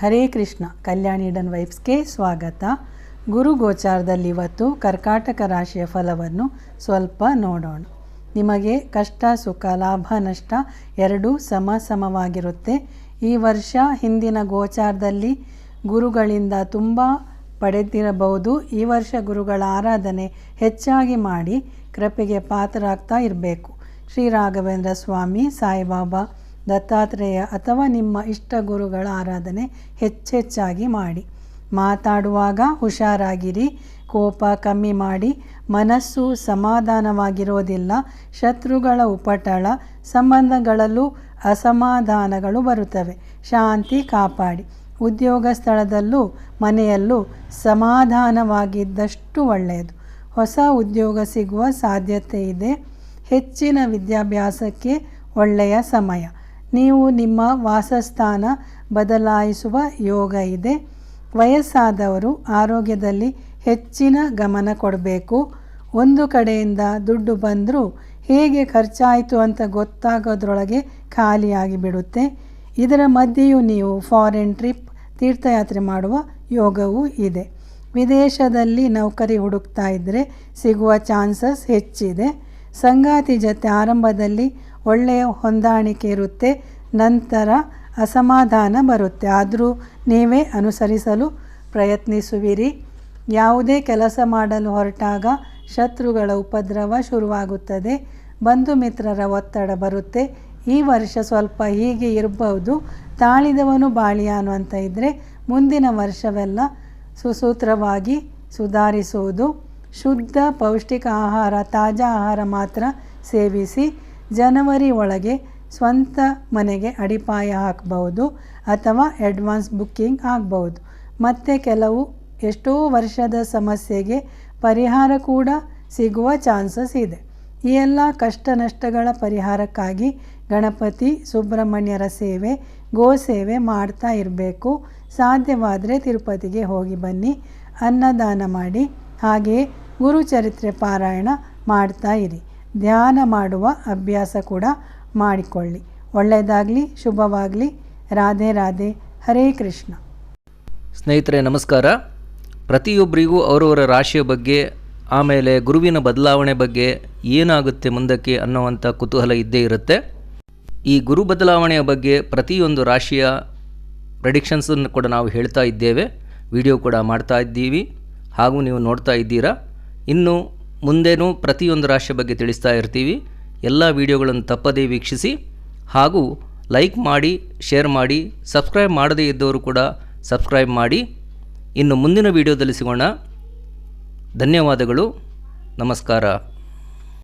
ಹರೇ ಕೃಷ್ಣ, ಕಲ್ಯಾಣಿ done ವೈಫ್ಸ್ಗೆ ಸ್ವಾಗತ. ಗುರು ಗೋಚಾರದಲ್ಲಿ ಇವತ್ತು ಕರ್ಕಾಟಕ ರಾಶಿಯ ಫಲವನ್ನು ಸ್ವಲ್ಪ ನೋಡೋಣ. ನಿಮಗೆ ಕಷ್ಟ, ಸುಖ, ಲಾಭ, ನಷ್ಟ ಎರಡೂ ಸಮ ಸಮವಾಗಿರುತ್ತೆ. ಈ ವರ್ಷ ಹಿಂದಿನ ಗೋಚಾರದಲ್ಲಿ ಗುರುಗಳಿಂದ ತುಂಬ ಪಡೆದಿರಬಹುದು. ಈ ವರ್ಷ ಗುರುಗಳ ಆರಾಧನೆ ಹೆಚ್ಚಾಗಿ ಮಾಡಿ ಕೃಪೆಗೆ ಪಾತ್ರರಾಗ್ತಾ ಇರಬೇಕು. ಶ್ರೀ ರಾಘವೇಂದ್ರ ಸ್ವಾಮಿ, ಸಾಯಿಬಾಬಾ ದತ್ತಾತ್ರೇಯ ಅಥವಾ ನಿಮ್ಮ ಇಷ್ಟ ಗುರುಗಳ ಆರಾಧನೆ ಹೆಚ್ಚೆಚ್ಚಾಗಿ ಮಾಡಿ. ಮಾತಾಡುವಾಗ ಹುಷಾರಾಗಿರಿ, ಕೋಪ ಕಮ್ಮಿ ಮಾಡಿ, ಮನಸ್ಸು ಸಮಾಧಾನವಾಗಿರೋದಿಲ್ಲ, ಶತ್ರುಗಳ ಉಪಟಳ, ಸಂಬಂಧಗಳಲ್ಲೂ ಅಸಮಾಧಾನಗಳು ಬರುತ್ತವೆ. ಶಾಂತಿ ಕಾಪಾಡಿ. ಉದ್ಯೋಗ ಸ್ಥಳದಲ್ಲೂ, ಮನೆಯಲ್ಲೂ ಸಮಾಧಾನವಾಗಿದ್ದಷ್ಟು ಒಳ್ಳೆಯದು. ಹೊಸ ಉದ್ಯೋಗ ಸಿಗುವ ಸಾಧ್ಯತೆ ಇದೆ. ಹೆಚ್ಚಿನ ವಿದ್ಯಾಭ್ಯಾಸಕ್ಕೆ ಒಳ್ಳೆಯ ಸಮಯ. ನೀವು ನಿಮ್ಮ ವಾಸಸ್ಥಾನ ಬದಲಾಯಿಸುವ ಯೋಗ ಇದೆ. ವಯಸ್ಸಾದವರು ಆರೋಗ್ಯದಲ್ಲಿ ಹೆಚ್ಚಿನ ಗಮನ ಕೊಡಬೇಕು. ಒಂದು ಕಡೆಯಿಂದ ದುಡ್ಡು ಬಂದರೂ ಹೇಗೆ ಖರ್ಚಾಯಿತು ಅಂತ ಗೊತ್ತಾಗೋದ್ರೊಳಗೆ ಖಾಲಿಯಾಗಿ ಬಿಡುತ್ತೆ. ಇದರ ಮಧ್ಯೆಯೂ ನೀವು ಫಾರಿನ್ ಟ್ರಿಪ್ ತೀರ್ಥಯಾತ್ರೆ ಮಾಡುವ ಯೋಗವೂ ಇದೆ. ವಿದೇಶದಲ್ಲಿ ನೌಕರಿ ಹುಡುಕ್ತಾ ಇದ್ದರೆ ಸಿಗುವ ಚಾನ್ಸಸ್ ಹೆಚ್ಚಿದೆ. ಸಂಗಾತಿ ಜೊತೆ ಆರಂಭದಲ್ಲಿ ಒಳ್ಳೆಯ ಹೊಂದಾಣಿಕೆ ಇರುತ್ತೆ, ನಂತರ ಅಸಮಾಧಾನ ಬರುತ್ತೆ. ಆದರೂ ನೀವೇ ಅನುಸರಿಸಲು ಪ್ರಯತ್ನಿಸುವಿರಿ. ಯಾವುದೇ ಕೆಲಸ ಮಾಡಲು ಹೊರಟಾಗ ಶತ್ರುಗಳ ಉಪದ್ರವ ಶುರುವಾಗುತ್ತದೆ. ಬಂಧು ಮಿತ್ರರ ಒತ್ತಡ ಬರುತ್ತೆ. ಈ ವರ್ಷ ಸ್ವಲ್ಪ ಹೀಗೆ ಇರಬಹುದು. ತಾಳಿದವನು ಬಾಳಿಯಾನು ಅಂತ ಇದ್ದರೆ ಮುಂದಿನ ವರ್ಷವೆಲ್ಲ ಸುಸೂತ್ರವಾಗಿ ಸುಧಾರಿಸುವುದು. ಶುದ್ಧ ಪೌಷ್ಟಿಕ ಆಹಾರ, ತಾಜಾ ಆಹಾರ ಮಾತ್ರ ಸೇವಿಸಿ ಜನವರಿ ಒಳಗೆ ಸ್ವಂತ ಮನೆಗೆ ಅಡಿಪಾಯ ಹಾಕಬಹುದು ಅಥವಾ ಅಡ್ವಾನ್ಸ್ ಬುಕ್ಕಿಂಗ್ ಆಗಬಹುದು. ಮತ್ತು ಕೆಲವು ಎಷ್ಟೋ ವರ್ಷದ ಸಮಸ್ಯೆಗೆ ಪರಿಹಾರ ಕೂಡ ಸಿಗುವ ಚಾನ್ಸಸ್ ಇದೆ. ಈ ಎಲ್ಲ ಕಷ್ಟ ನಷ್ಟಗಳ ಪರಿಹಾರಕ್ಕಾಗಿ ಗಣಪತಿ, ಸುಬ್ರಹ್ಮಣ್ಯರ ಸೇವೆ, ಗೋ ಸೇವೆ ಮಾಡ್ತಾ ಇರಬೇಕು. ಸಾಧ್ಯವಾದರೆ ತಿರುಪತಿಗೆ ಹೋಗಿ ಬನ್ನಿ, ಅನ್ನದಾನ ಮಾಡಿ. ಹಾಗೆಯೇ ಗುರುಚರಿತ್ರೆ ಪಾರಾಯಣ ಮಾಡ್ತಾ ಇರಿ. ಧ್ಯಾನ ಮಾಡುವ ಅಭ್ಯಾಸ ಕೂಡ ಮಾಡಿಕೊಳ್ಳಿ. ಒಳ್ಳೆಯದಾಗಲಿ, ಶುಭವಾಗಲಿ. ರಾಧೆ ರಾಧೆ. ಹರೇ ಕೃಷ್ಣ. ಸ್ನೇಹಿತರೆ, ನಮಸ್ಕಾರ. ಪ್ರತಿಯೊಬ್ಬರಿಗೂ ಅವರವರ ರಾಶಿಯ ಬಗ್ಗೆ, ಆಮೇಲೆ ಗುರುವಿನ ಬದಲಾವಣೆ ಬಗ್ಗೆ ಏನಾಗುತ್ತೆ ಮುಂದಕ್ಕೆ ಅನ್ನೋವಂಥ ಕುತೂಹಲ ಇದ್ದೇ ಇರುತ್ತೆ. ಈ ಗುರು ಬದಲಾವಣೆಯ ಬಗ್ಗೆ ಪ್ರತಿಯೊಂದು ರಾಶಿಯ ಪ್ರೆಡಿಕ್ಷನ್ಸನ್ನು ಕೂಡ ನಾವು ಹೇಳ್ತಾ ಇದ್ದೇವೆ. ವಿಡಿಯೋ ಕೂಡ ಮಾಡ್ತಾ ಇದ್ದೀವಿ. ಹಾಗೂ ನೀವು ನೋಡ್ತಾ ಇದ್ದೀರಾ. ಇನ್ನು ಮುಂದೇನೂ ಪ್ರತಿಯೊಂದು ರಾಶಿಯ ಬಗ್ಗೆ ತಿಳಿಸ್ತಾ ಇರ್ತೀವಿ. ಎಲ್ಲ ವಿಡಿಯೋಗಳನ್ನು ತಪ್ಪದೇ ವೀಕ್ಷಿಸಿ ಹಾಗೂ ಲೈಕ್ ಮಾಡಿ, ಶೇರ್ ಮಾಡಿ, ಸಬ್ಸ್ಕ್ರೈಬ್ ಮಾಡದೇ ಇದ್ದವರು ಕೂಡ ಸಬ್ಸ್ಕ್ರೈಬ್ ಮಾಡಿ. ಇನ್ನು ಮುಂದಿನ ವಿಡಿಯೋದಲ್ಲಿ ಸಿಗೋಣ. ಧನ್ಯವಾದಗಳು. ನಮಸ್ಕಾರ.